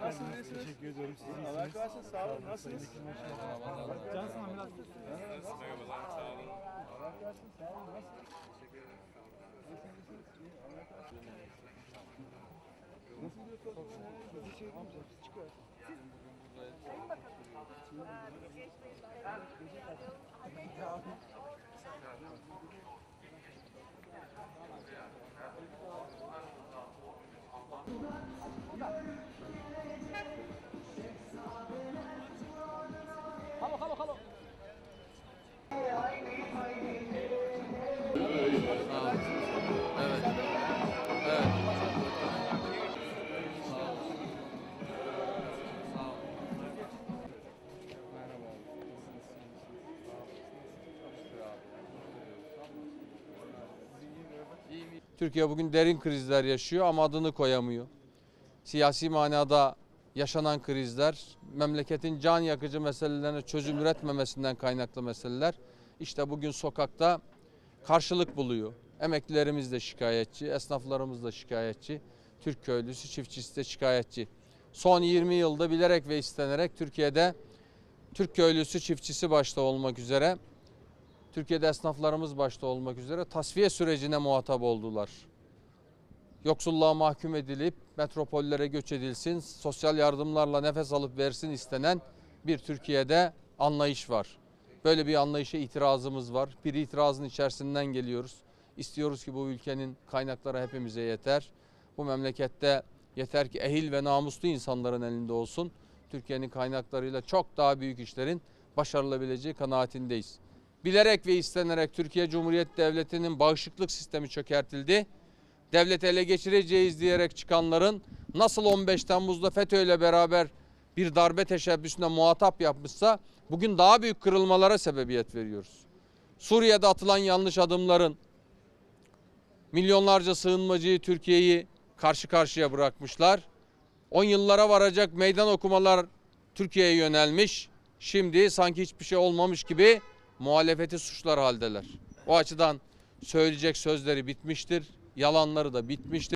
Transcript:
Nasılsınız? Teşekkür ediyorum. Siz iyisiniz. Allah razı olsun. Sağ olun. Nasılsınız? Can sana biraz Allah razı olsun. Sağ olun. Nasılsınız? Nasıl gidiyor program? Bizi şey yapmayacak. Çıkıyor. Türkiye bugün derin krizler yaşıyor ama adını koyamıyor. Siyasi manada yaşanan krizler, memleketin can yakıcı meselelerine çözüm üretmemesinden kaynaklı meseleler. İşte bugün sokakta karşılık buluyor. Emeklilerimiz de şikayetçi, esnaflarımız da şikayetçi, Türk köylüsü, çiftçisi de şikayetçi. Son 20 yılda bilerek ve istenerek Türkiye'de Türk köylüsü, çiftçisi başta olmak üzere Türkiye'de esnaflarımız başta olmak üzere tasfiye sürecine muhatap oldular. Yoksulluğa mahkum edilip metropollere göç edilsin, sosyal yardımlarla nefes alıp versin istenen bir Türkiye'de anlayış var. Böyle bir anlayışa itirazımız var. Bir itirazın içerisinden geliyoruz. İstiyoruz ki bu ülkenin kaynakları hepimize yeter. Bu memlekette yeter ki ehil ve namuslu insanların elinde olsun. Türkiye'nin kaynaklarıyla çok daha büyük işlerin başarılabileceği kanaatindeyiz bilerek ve istenerek Türkiye Cumhuriyeti Devleti'nin bağışıklık sistemi çökertildi. Devlet ele geçireceğiz diyerek çıkanların nasıl 15 Temmuz'da FETÖ ile beraber bir darbe teşebbüsüne muhatap yapmışsa bugün daha büyük kırılmalara sebebiyet veriyoruz. Suriye'de atılan yanlış adımların milyonlarca sığınmacıyı Türkiye'yi karşı karşıya bırakmışlar. 10 yıllara varacak meydan okumalar Türkiye'ye yönelmiş. Şimdi sanki hiçbir şey olmamış gibi muhalefeti suçlar haldeler. O açıdan söyleyecek sözleri bitmiştir, yalanları da bitmiştir.